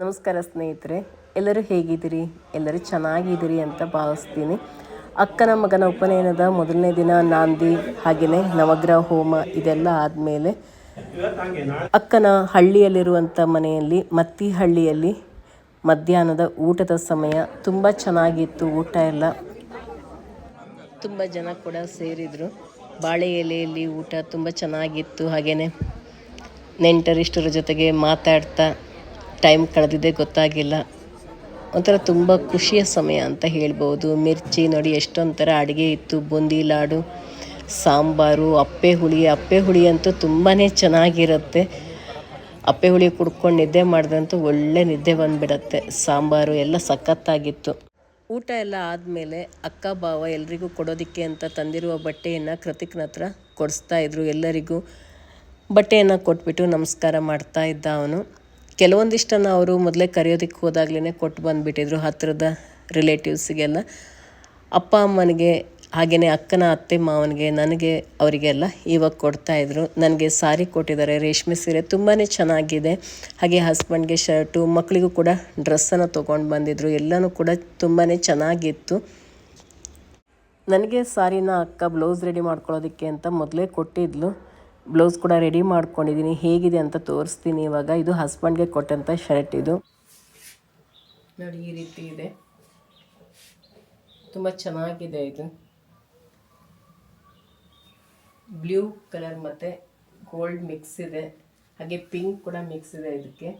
ನಮಸ್ಕಾರ ಸ್ನೇಹಿತರೆ, ಎಲ್ಲರೂ ಹೇಗಿದ್ದೀರಿ? ಎಲ್ಲರೂ ಚೆನ್ನಾಗಿದ್ದೀರಿ ಅಂತ ಭಾವಿಸ್ತೀನಿ. ಅಕ್ಕನ ಮಗನ ಉಪನಯನದ ಮೊದಲನೇ ದಿನ ನಾಂದಿ, ಹಾಗೆಯೇ ನವಗ್ರಹ ಹೋಮ ಇದೆಲ್ಲ ಆದಮೇಲೆ ಅಕ್ಕನ ಹಳ್ಳಿಯಲ್ಲಿರುವಂಥ ಮನೆಯಲ್ಲಿ, ಮತ್ತಿಹಳ್ಳಿಯಲ್ಲಿ ಮಧ್ಯಾಹ್ನದ ಊಟದ ಸಮಯ ತುಂಬ ಚೆನ್ನಾಗಿತ್ತು, ಊಟ ಎಲ್ಲ. ತುಂಬ ಜನ ಕೂಡ ಸೇರಿದರು. ಬಾಳೆ ಎಲೆಯಲ್ಲಿ ಊಟ ತುಂಬ ಚೆನ್ನಾಗಿತ್ತು, ಹಾಗೆಯೇ ನೆಂಟರಿಷ್ಟರ ಜೊತೆಗೆ ಮಾತಾಡ್ತಾ ಟೈಮ್ ಕಳೆದಿದ್ದೇ ಗೊತ್ತಾಗಿಲ್ಲ. ಒಂಥರ ತುಂಬ ಖುಷಿಯ ಸಮಯ ಅಂತ ಹೇಳ್ಬೋದು ಮಿರ್ಚಿ ನೋಡಿ ಎಷ್ಟೊಂಥರ ಅಡುಗೆ ಇತ್ತು. ಬೂಂದಿ ಲಾಡು, ಸಾಂಬಾರು, ಅಪ್ಪೆ ಹುಳಿ. ಅಪ್ಪೆ ಹುಳಿ ಅಂತೂ ತುಂಬಾ ಚೆನ್ನಾಗಿರುತ್ತೆ. ಅಪ್ಪೆ ಹುಳಿ ಕುಡ್ಕೊಂಡು ನಿದ್ದೆ ಮಾಡಿದಂತೂ ಒಳ್ಳೆ ನಿದ್ದೆ ಬಂದುಬಿಡತ್ತೆ. ಸಾಂಬಾರು ಎಲ್ಲ ಸಖತ್ತಾಗಿತ್ತು. ಊಟ ಎಲ್ಲ ಆದಮೇಲೆ ಅಕ್ಕ, ಭಾವ ಎಲ್ರಿಗೂ ಕೊಡೋದಕ್ಕೆ ಅಂತ ತಂದಿರುವ ಬಟ್ಟೆಯನ್ನು ಕೃತಿಕ್ನ ಹತ್ರ ಕೊಡಿಸ್ತಾ ಇದ್ರು ಎಲ್ಲರಿಗೂ. ಬಟ್ಟೆಯನ್ನು ಕೊಟ್ಬಿಟ್ಟು ನಮಸ್ಕಾರ ಮಾಡ್ತಾ ಇದ್ದ ಅವನು. ಕೆಲವೊಂದಿಷ್ಟನ್ನು ಅವರು ಮೊದಲೇ ಕರೆಯೋದಕ್ಕೆ ಹೋದಾಗ್ಲೇ ಕೊಟ್ಟು ಬಂದುಬಿಟ್ಟಿದ್ರು ಹತ್ತಿರದ ರಿಲೇಟಿವ್ಸಿಗೆಲ್ಲ ಅಪ್ಪ ಅಮ್ಮನಿಗೆ ಹಾಗೆಯೇ ಅಕ್ಕನ ಅತ್ತೆ ಮಾವನಿಗೆ ನನಗೆ ಅವರಿಗೆಲ್ಲ ಇವಾಗ ಕೊಡ್ತಾಯಿದ್ರು ನನಗೆ ಸಾರಿ ಕೊಟ್ಟಿದ್ದಾರೆ, ರೇಷ್ಮೆ ಸೀರೆ ತುಂಬಾ ಚೆನ್ನಾಗಿದೆ. ಹಾಗೆ ಹಸ್ಬೆಂಡ್ಗೆ ಶರ್ಟು ಮಕ್ಕಳಿಗೂ ಕೂಡ ಡ್ರೆಸ್ಸನ್ನು ತೊಗೊಂಡು ಬಂದಿದ್ರು. ಎಲ್ಲನೂ ಕೂಡ ತುಂಬಾ ಚೆನ್ನಾಗಿತ್ತು. ನನಗೆ ಸಾರಿನ ಅಕ್ಕ ಬ್ಲೌಸ್ ರೆಡಿ ಮಾಡ್ಕೊಳ್ಳೋದಕ್ಕೆ ಅಂತ ಮೊದಲೇ ಕೊಟ್ಟಿದ್ಲು. ಬ್ಲೌಸ್ ಕೂಡ ರೆಡಿ ಮಾಡ್ಕೊಂಡಿದ್ದೀನಿ. ಹೇಗಿದೆ ಅಂತ ತೋರಿಸ್ತೀನಿ ಇವಾಗ. ಇದು ಹಸ್ಬೆಂಡ್ಗೆ ಕೊಟ್ಟಂಥ ಶರ್ಟ್ ಇದು. ನೋಡಿ, ಈ ರೀತಿ ಇದೆ. ತುಂಬ ಚೆನ್ನಾಗಿದೆ ಇದು. ಬ್ಲೂ ಕಲರ್ ಮತ್ತು ಗೋಲ್ಡ್ ಮಿಕ್ಸ್ ಇದೆ. ಹಾಗೆ ಪಿಂಕ್ ಕೂಡ ಮಿಕ್ಸ್ ಇದೆ ಇದಕ್ಕೆ.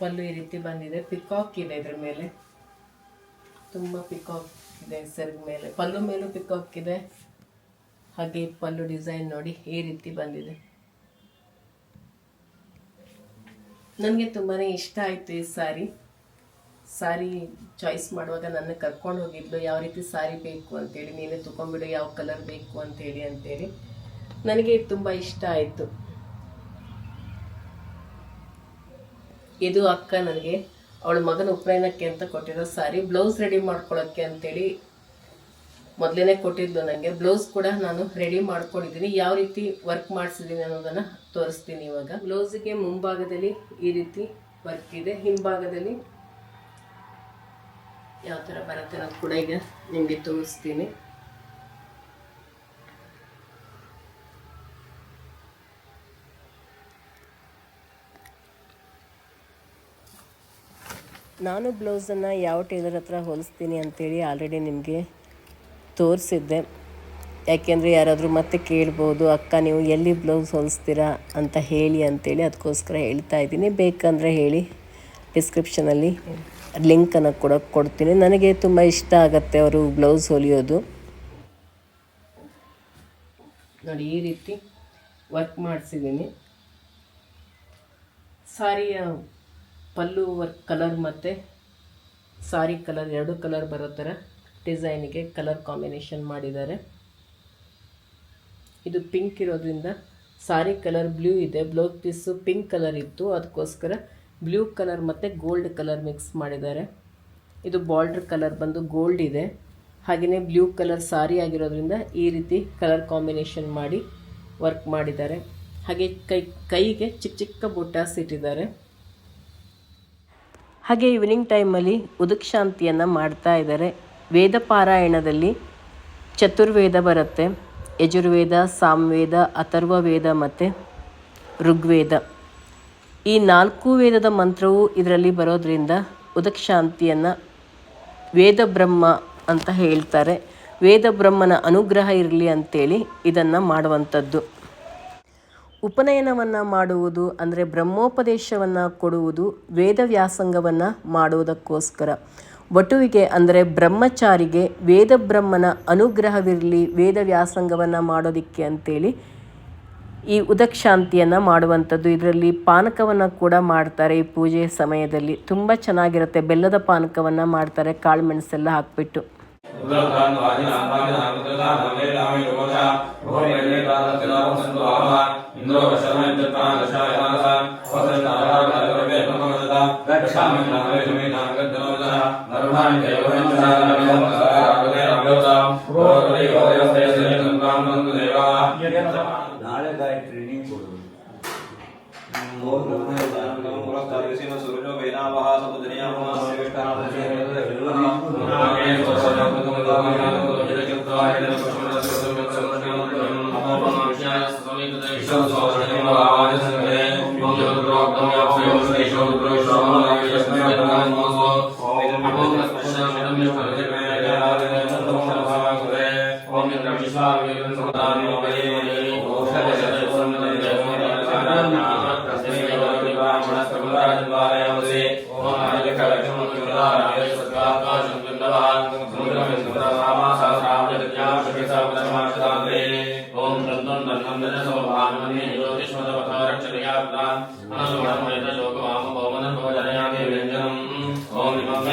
ಪಲ್ಲು ಈ ರೀತಿ ಬಂದಿದೆ. ಪಿಕಾಕ್ ಇದೆ ಇದ್ರ ಮೇಲೆ. ತುಂಬ ಪಿಕಾಕ್ ಇದೆ ಸೆರಗ್ ಮೇಲೆ. ಪಲ್ಲು ಮೇಲೂ ಪಿಕಾಕ್ ಇದೆ ಹಾಗೆ ಪಲ್ಲು ಡಿಸೈನ್ ನೋಡಿ ಈ ರೀತಿ ಬಂದಿದೆ. ನನಗೆ ತುಂಬಾ ಇಷ್ಟ ಆಯಿತು ಈ ಸಾರಿ. ಸಾರಿ ಚಾಯ್ಸ್ ಮಾಡುವಾಗ ನನ್ನ ಕರ್ಕೊಂಡು ಹೋಗಿದ್ದು ಯಾವ ರೀತಿ ಸಾರಿ ಬೇಕು ಅಂತೇಳಿ, ನೀನೇ ತೊಗೊಂಬಿಡು ಯಾವ ಕಲರ್ ಬೇಕು ಅಂತೇಳಿ ಅಂತೇಳಿ. ನನಗೆ ತುಂಬ ಇಷ್ಟ ಆಯಿತು. ಇದು ಅಕ್ಕ ನನಗೆ ಅವಳ ಮಗನ ಉಪನಯನಕ್ಕೆ ಅಂತ ಕೊಟ್ಟಿರೋ ಸಾರಿ, ಬ್ಲೌಸ್ ರೆಡಿ ಮಾಡ್ಕೊಳ್ಳೋಕ್ಕೆ ಅಂತೇಳಿ ಮೊದಲೇ ಕೊಟ್ಟಿದ್ಲು ನನಗೆ ಬ್ಲೌಸ್ ಕೂಡ ನಾನು ರೆಡಿ ಮಾಡ್ಕೊಂಡಿದ್ದೀನಿ. ಯಾವ ರೀತಿ ವರ್ಕ್ ಮಾಡಿಸಿದ್ದೀನಿ ಅನ್ನೋದನ್ನು ತೋರಿಸ್ತೀನಿ ಇವಾಗ. ಬ್ಲೌಸಿಗೆ ಮುಂಭಾಗದಲ್ಲಿ ಈ ರೀತಿ ವರ್ಕ್ ಇದೆ. ಹಿಂಭಾಗದಲ್ಲಿ ಯಾವ ಥರ ಬರುತ್ತೆ ಅನ್ನೋದು ಕೂಡ ಈಗ ನಿಮಗೆ ತೋರಿಸ್ತೀನಿ. ನಾನು ಬ್ಲೌಸನ್ನು ಯಾವ ಟೇಲರ್ ಹತ್ರ ಹೊಲಿಸ್ತೀನಿ ಅಂತೇಳಿ ಆಲ್ರೆಡಿ ನಿಮಗೆ ತೋರಿಸಿದ್ದೆ. ಯಾಕೆಂದರೆ ಯಾರಾದರೂ ಮತ್ತೆ ಕೇಳ್ಬೋದು, ಅಕ್ಕ, ನೀವು ಎಲ್ಲಿ ಬ್ಲೌಸ್ ಹೊಲಿಸ್ತೀರಾ ಅಂತ ಹೇಳಿ ಅಂತೇಳಿ ಅದಕ್ಕೋಸ್ಕರ ಹೇಳ್ತಾ ಇದ್ದೀನಿ. ಬೇಕಂದರೆ ಹೇಳಿ, ಡಿಸ್ಕ್ರಿಪ್ಷನಲ್ಲಿ ಲಿಂಕನ್ನು ಕೂಡ ಕೊಡ್ತೀನಿ. ನನಗೆ ತುಂಬ ಇಷ್ಟ ಆಗುತ್ತೆ ಅವರು ಬ್ಲೌಸ್ ಹೊಲಿಯೋದು. ನೋಡಿ, ಈ ರೀತಿ ವರ್ಕ್ ಮಾಡಿಸಿದ್ದೀನಿ. ಸಾರಿಯ ಪಲ್ಲು ವರ್ಕ್ ಕಲರ್ ಮತ್ತು ಸಾರಿ ಕಲರ್, ಎರಡು ಕಲರ್ ಬರೋ ಥರ ಡಿಸೈನಿಗೆ ಕಲರ್ ಕಾಂಬಿನೇಷನ್ ಮಾಡಿದ್ದಾರೆ. ಇದು ಪಿಂಕ್ ಇರೋದ್ರಿಂದ ಸಾರಿ ಕಲರ್ ಬ್ಲೂ ಇದೆ. ಬ್ಲೌಸ್ ಪೀಸು ಪಿಂಕ್ ಕಲರ್ ಇತ್ತು. ಅದಕ್ಕೋಸ್ಕರ ಬ್ಲೂ ಕಲರ್ ಮತ್ತು ಗೋಲ್ಡ್ ಕಲರ್ ಮಿಕ್ಸ್ ಮಾಡಿದ್ದಾರೆ. ಇದು ಬಾರ್ಡ್ರ್ ಕಲರ್ ಬಂದು ಗೋಲ್ಡ್ ಇದೆ. ಹಾಗೆಯೇ ಬ್ಲೂ ಕಲರ್ ಸಾರಿ ಆಗಿರೋದ್ರಿಂದ ಈ ರೀತಿ ಕಲರ್ ಕಾಂಬಿನೇಷನ್ ಮಾಡಿ ವರ್ಕ್ ಮಾಡಿದ್ದಾರೆ. ಹಾಗೆ ಕೈ, ಕೈಗೆ ಚಿಕ್ಕ ಚಿಕ್ಕ ಬುಟ್ಟಾಸ್ ಇಟ್ಟಿದ್ದಾರೆ. ಹಾಗೆ ಈವ್ನಿಂಗ್ ಟೈಮಲ್ಲಿ ಉದಕ್ ಶಾಂತಿಯನ್ನು ಮಾಡ್ತಾ ಇದ್ದಾರೆ ವೇದ ಪಾರಾಯಣದಲ್ಲಿ ಚತುರ್ವೇದ ಬರುತ್ತೆ. ಯಜುರ್ವೇದ, ಸಾಮವೇದ, ಅಥರ್ವವೇದ ಮತ್ತು ಋಗ್ವೇದ. ಈ ನಾಲ್ಕು ವೇದದ ಮಂತ್ರವು ಇದರಲ್ಲಿ ಬರೋದರಿಂದ ಉದಕ್ ಶಾಂತಿಯನ್ನು ವೇದ ಬ್ರಹ್ಮ ಅಂತ ಹೇಳ್ತಾರೆ. ವೇದ ಬ್ರಹ್ಮನ ಅನುಗ್ರಹ ಇರಲಿ ಅಂತೇಳಿ ಇದನ್ನು ಮಾಡುವಂಥದ್ದು. ಉಪನಯನವನ್ನು ಮಾಡುವುದು ಅಂದರೆ ಬ್ರಹ್ಮೋಪದೇಶವನ್ನು ಕೊಡುವುದು ವೇದ ವ್ಯಾಸಂಗವನ್ನು ಮಾಡುವುದಕ್ಕೋಸ್ಕರ. ವಟುವಿಗೆ ಅಂದರೆ ಬ್ರಹ್ಮಚಾರಿಗೆ ವೇದ ಬ್ರಹ್ಮನ ಅನುಗ್ರಹವಿರಲಿ ವೇದ ವ್ಯಾಸಂಗವನ್ನು ಮಾಡೋದಕ್ಕೆ ಅಂತೇಳಿ ಈ ಉದಕ್ಷಾಂತಿಯನ್ನು ಮಾಡುವಂಥದ್ದು. ಇದರಲ್ಲಿ ಪಾನಕವನ್ನು ಕೂಡ ಮಾಡ್ತಾರೆ ಈ ಪೂಜೆ ಸಮಯದಲ್ಲಿ. ತುಂಬ ಚೆನ್ನಾಗಿರುತ್ತೆ. ಬೆಲ್ಲದ ಪಾನಕವನ್ನು ಮಾಡ್ತಾರೆ, ಕಾಳು ಮೆಣಸೆಲ್ಲ ಹಾಕ್ಬಿಟ್ಟು. उदरदान वाजन आपादन आमतदान हमें लामे लोचा भोर गणे दादा चलाव संतो आवा इंद्रो वशर्मा इंद्रता दशा यासा वसंत आरा नरवे नमोदता रक्षामि नरवे नमे नागत नमोदता नरमान देवं नरवे नमोदता आगले नमोदता भोर गणे भोर यस्य नमकाम नंद देवा यत्र براہ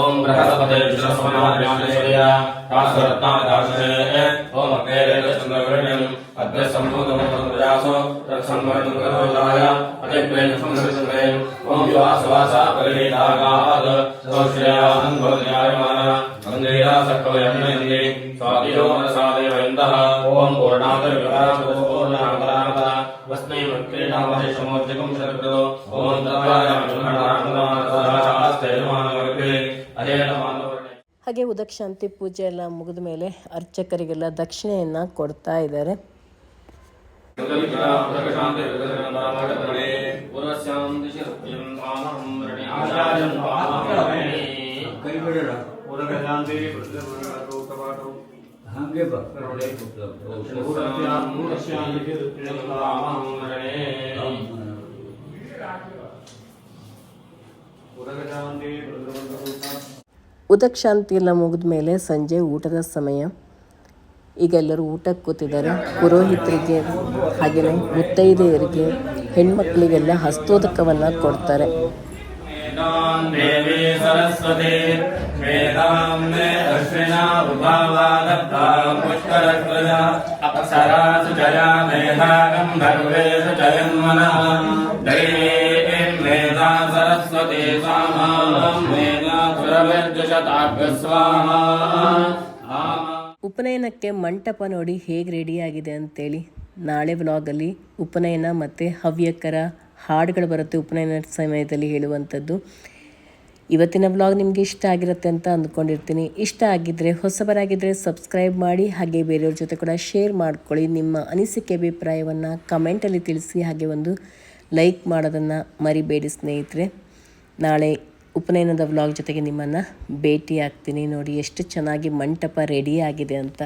ओम बृहस्पते ओम अग्ने चंद्रवर्ण्यम अद्य संभूतमप्रयासो तत्संवर्तुकरोदाय अतिप्रेण संसृतमेन ओम श्वासवासा परिणीतागाद सौश्रयाहं भवन्यायमान मन्दिरा सकवयं नयन्ति स्वादियो मनसा देवयन्तः। ओम पूर्णादर्विहारो पूर्णामकरामता वस्मै वक्रीणामहे समोर्जकम् ಅದೇ ಹಾಗೆ ಉದಕ್ಷಾಂತಿ ಪೂಜೆ ಎಲ್ಲ ಮುಗಿದ ಮೇಲೆ ಅರ್ಚಕರಿಗೆಲ್ಲ ದಕ್ಷಿಣೆಯನ್ನ ಕೊಡ್ತಾ ಇದ್ದಾರೆ. ಹಂಗೆ ಎಲ್ಲ ಮುಗಿದ ಮೇಲೆ ಸಂಜೆ ಊಟದ ಸಮಯ. ಈಗ ಎಲ್ಲರೂ ಊಟಕ್ಕೆ ಕೂತಿದ್ದಾರೆ. ಪುರೋಹಿತರಿಗೆ ಹಾಗೆಯೇ ಮುತ್ತೈದೆಯರಿಗೆ ಹೆಣ್ಮಕ್ಳಿಗೆಲ್ಲ ಹಸ್ತೋದಕವನ್ನು ಕೊಡ್ತಾರೆ. ಸರಸ್ವತಿ ಉಪನಯನಕ್ಕೆ ಮಂಟಪ ನೋಡಿ ಹೇಗೆ ರೆಡಿಯಾಗಿದೆ ಅಂತೇಳಿ ನಾಳೆ ವ್ಲಾಗಲ್ಲಿ ಉಪನಯನ ಮತ್ತು ಹವ್ಯಕರ ಹಾಡುಗಳು ಬರುತ್ತೆ ಉಪನಯನ ಸಮಯದಲ್ಲಿ ಹೇಳುವಂಥದ್ದು. ಇವತ್ತಿನ ವ್ಲಾಗ್ ನಿಮಗೆ ಇಷ್ಟ ಆಗಿರುತ್ತೆ ಅಂತ ಅಂದ್ಕೊಂಡಿರ್ತೀನಿ. ಇಷ್ಟ ಆಗಿದ್ದರೆ ಹೊಸಬರಾಗಿದ್ದರೆ ಸಬ್ಸ್ಕ್ರೈಬ್ ಮಾಡಿ, ಹಾಗೆ ಬೇರೆಯವ್ರ ಜೊತೆ ಕೂಡ ಶೇರ್ ಮಾಡ್ಕೊಳ್ಳಿ. ನಿಮ್ಮ ಅನಿಸಿಕೆ ಅಭಿಪ್ರಾಯವನ್ನು ಕಮೆಂಟಲ್ಲಿ ತಿಳಿಸಿ, ಹಾಗೆ ಒಂದು ಲೈಕ್ ಮಾಡೋದನ್ನು ಮರಿಬೇಡಿ ಸ್ನೇಹಿತರೆ. ನಾಳೆ ಉಪನಯನದ ವ್ಲಾಗ್ ಜೊತೆಗೆ ನಿಮ್ಮನ್ನು ಭೇಟಿ ಆಗ್ತೀನಿ ನೋಡಿ ಎಷ್ಟು ಚೆನ್ನಾಗಿ ಮಂಟಪ ರೆಡಿ ಆಗಿದೆ ಅಂತ.